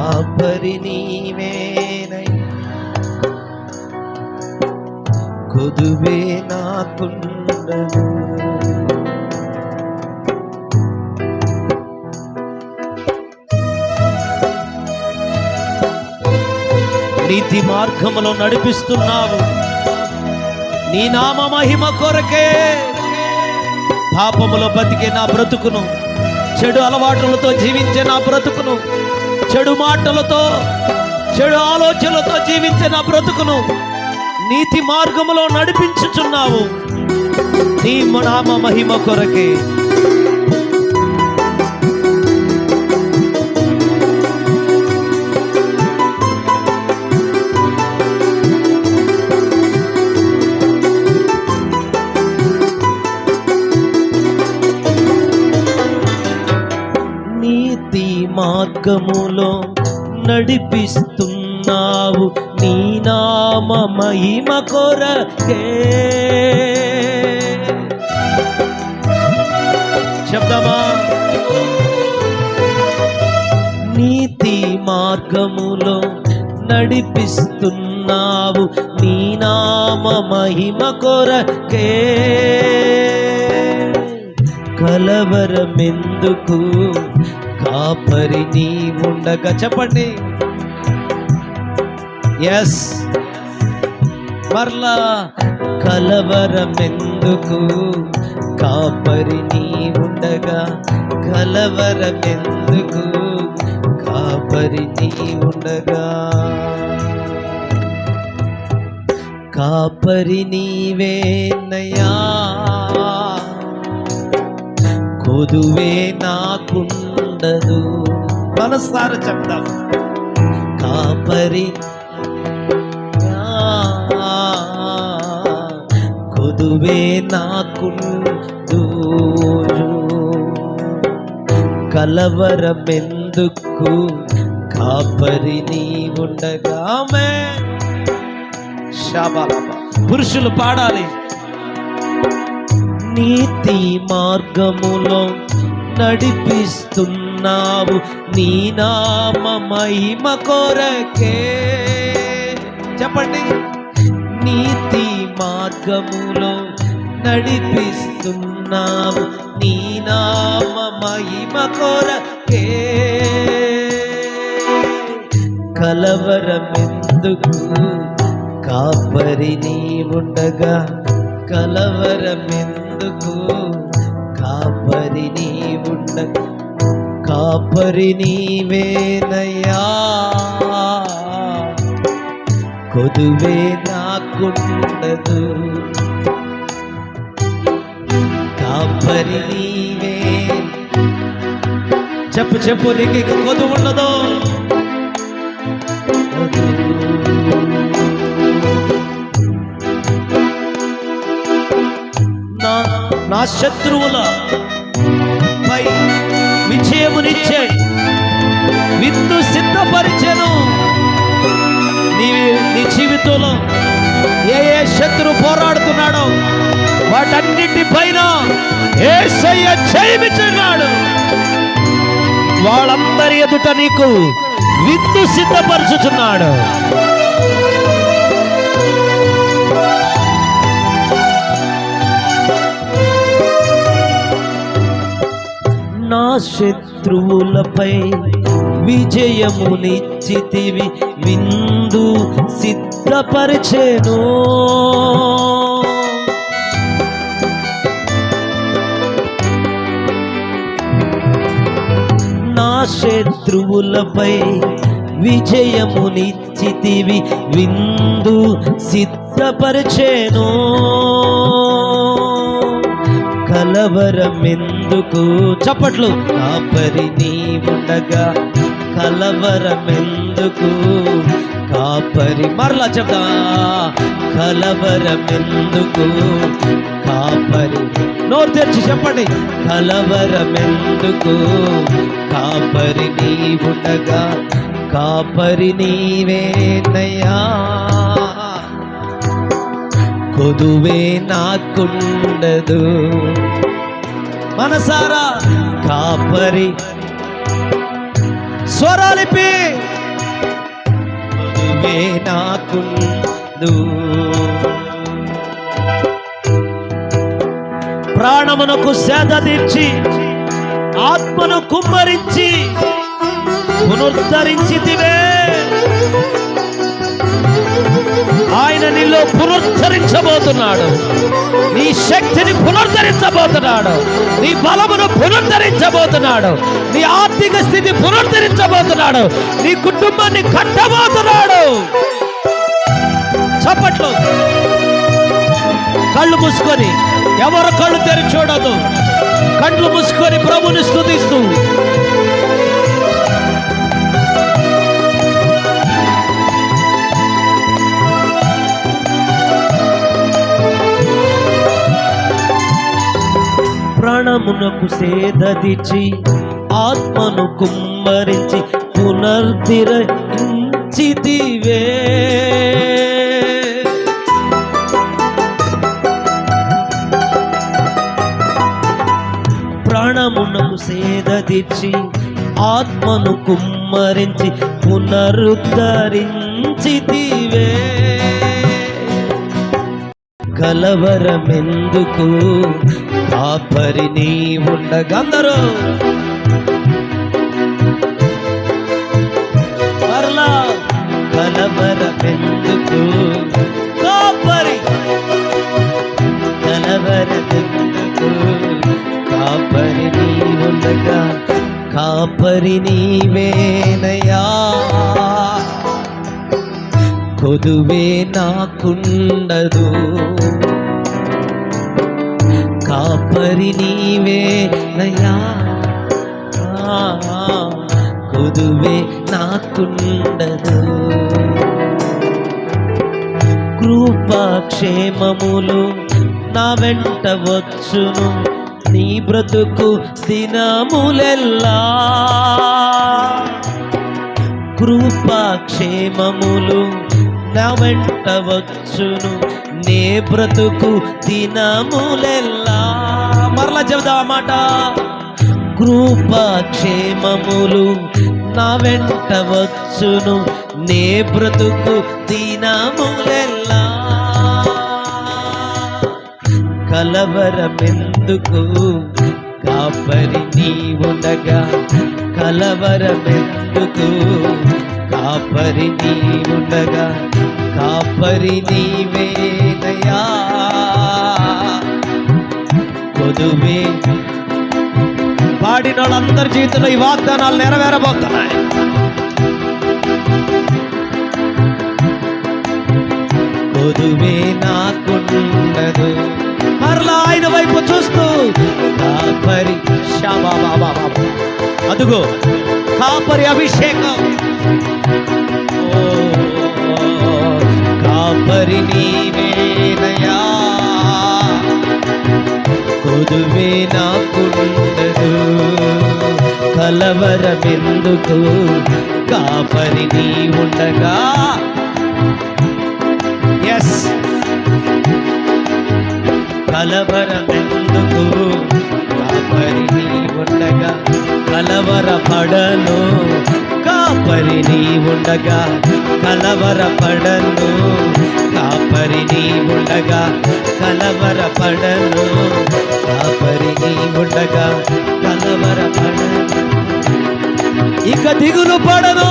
కాపరి నీవేనై. కొదువే నాకుండదు. నీతి మార్గములో నడిపిస్తున్నావు. నీ నామ మహిమ కొరకే పాపములో బతికే నా బ్రతుకును చెడు అలవాట్లతో జీవించే నా బ్రతుకును చెడు మాటలతో చెడు ఆలోచనలతో జీవించే నా బ్రతుకును నీతి మార్గములో నడిపించుచున్నావు. నీ నామ మహిమ కొరకే నడిపిస్తున్నావు నీ నామ మహిమ కొరకే. శబ్దమా నీతి మార్గములో నడిపిస్తున్నావు నీ నామ మహిమ కొరకే. కలవరమెందుకు కాపరి నీ ఉండగా చెప్పండి. ఎస్ మరలా కలవరమెందుకు? కాపరి నీ ఉండగా కలవరమెందుకు? కాపరి నీ ఉండగా? కాపరి నీవేనయ్యా కొదువే నాకుండదు మనసార చెప్తాం కాపరి. కొదువే నాకుండు కలవరమెందుకు కాపరి నీ ఉండగా ఆమేన్. షాబాలాబా. పురుషులు పాడాలి. నీతి మార్గములో నడిపిస్తున్నావు నీ నామ మహిమ కొరకే. చెప్పండి. నీతి మార్గములో నడిపిస్తున్నావు నీ నామ మహిమ కొరకే. కలవరమెందుకు కాపరి నీ ఉండగా కలవరమెందుకు కాపరి నీ ఉండగా కాపరి నీవేనయ్యా. కొదువే నాకుండదు. కాపరి నీవే. చెప్పు చెప్పు నీకు కొదువు ఉండదు నా శత్రువుల పై విజయమునిచ్చే విత్తు సిద్ధపరిచెను. నీ నీ జీవితంలో ఏ ఏ శత్రు పోరాడుతున్నాడో వాటన్నిటి పైన ఏసయ్య జయమిచ్చున్నాడు వాళ్ళందరి ఎదుట నీకు విత్తు సిద్ధపరచుచున్నాడు. శత్రువులపై విజయమునిచ్చితివి. విందు సిద్ధపరిచేను. నా శత్రువులపై విజయమునిచ్చితివి. విందు సిద్ధపరిచేను. కలవరమిన్ ఎందుకు? చప్పట్లు. కాపరి నీ ఉండగా కలవరమెందుకు? కాపరి మరలా చెప్తా. కలవరమెందుకు? కాపరి నోరు తెరిచి చెప్పండి. కలవరమెందుకు? కాపరి నీ ఉండగా కాపరి నీవేనయ్యా? కొదువే నాకుండదు. మనసారా కాపరి. స్వరాలిపి. నువ్వే నాకుందు. ప్రాణమునకు సేద తీర్చి ఆత్మను కుమ్మరించి పునరుద్ధరించితివే. ఆయన నీలో పునరుద్ధరించబోతున్నాడు. నీ శక్తిని పునరుద్ధరించబోతున్నాడు. నీ బలమును పునరుద్ధరించబోతున్నాడు. నీ ఆర్థిక స్థితి పునరుద్ధరించబోతున్నాడు. నీ కుటుంబాన్ని కట్టబోతున్నాడు. చప్పట్లు. కళ్ళు మూసుకొని ఎవరు కళ్ళు తెరిచి చూడదు కళ్ళు మూసుకొని ప్రభుని స్థుతిస్తూ. ప్రాణమునకు సేదదిచి ఆత్మను కుమ్మరించి పునర్ధిరించితివే ప్రాణమునకు సేదదిచి ఆత్మను కుమ్మరించి పునరుద్ధరించితివే. కలవరమెందుకు కాపరి నీ ఉండగందరూ మరలా కలవరమెందుకు కాపరి! కలవరమెందుకు కాపరి నీ ఉండగా కాపరి నీవే! కొదువే నాకుండదు. కాపరి నీవే నయా. కొదువే నాకుండదు. కృపాక్షేమములు నా వెంట వచ్చును. నీ బ్రతుకు దినములెల్లా. కృపాక్షేమములు నా వెంట వచ్చును నే బ్రతుకు దినములెల్లా. మరలా చెబుదా మాట. కృపాక్షేమములు నా వెంట వచ్చును నే బ్రతుకు దినములెల్లా. కలవరమెందుకు? కాపరి నీవుండగా కలవరమెందుకు? కాపరి నీవుండగా ఉండగా కాపరి నీవేనయా కొదువే పాడిన వాళ్ళందరి జీవితంలో ఈ వాగ్దానాలు నెరవేరబోతున్నాయి. కొదువే నాకుండదు. మరలా ఆయన వైపు చూస్తూ కాపరి శాబా బాబా బాబా అదుగో. కాపరి అభిషేకం. కాపరి నీవేనయా కొదువే నాకుండదు. కలవరమెందుకు కాపరి నీ ఉండగా ఎస్ కలవరమెందుకు కాపరి నీ ఉండగా కలవరపడను. కాపరి నీ ఉండగా కలవరపడను. కాపరి నీ ఉండగా కలవరపడను. కాపరి నీ ఉండగా కలవరపడను. ఇక దిగులు పడను.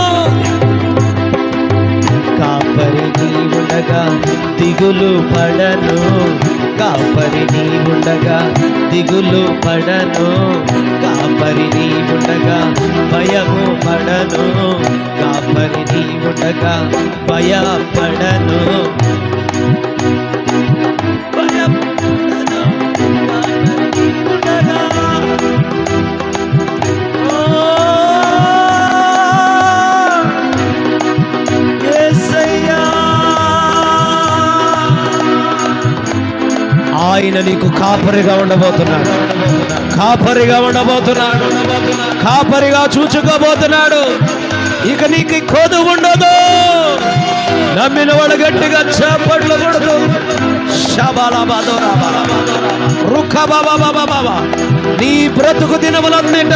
కాపరి నీ ఉండగా దిగులు పడను. కాపరి నీ ఉండగా దిగులు పడను. కాపరి నీ ఉండగా భయము పడను. కాపరి నీ ఉండగా భయపడను, ఆయన నీకు కాపరిగా ఉండబోతున్నాడు కాపరిగా ఉండబోతున్నాడు కాపరిగా చూచుకోబోతున్నాడు. ఇక నీకు ఈ కోదు ఉండదు. నమ్మిన వాడు గట్టిగా చేపట్లు కొడుతూ నీ బ్రతుకు దినములన్నిట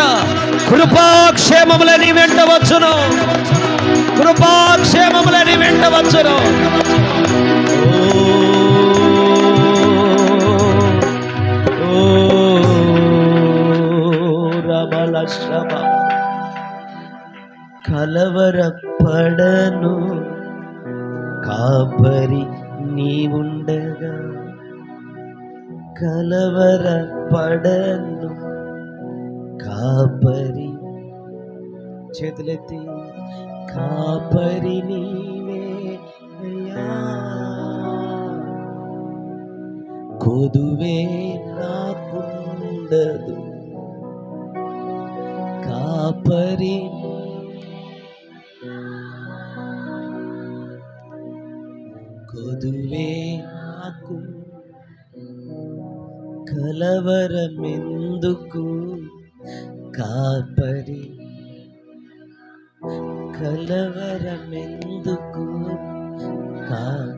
కృపాక్షేమములే నీ వెంట వచ్చును. కృపాక్షేమములే నీ వెంట వచ్చును. నడను కాపరి చేతులెత్తి కాపరి నీవే కొదువే నాకుండదు కాపరి కొదువే నాకుండదు కలవరమెందుకు? కాపరి కలవరమెందుకు? కాపరి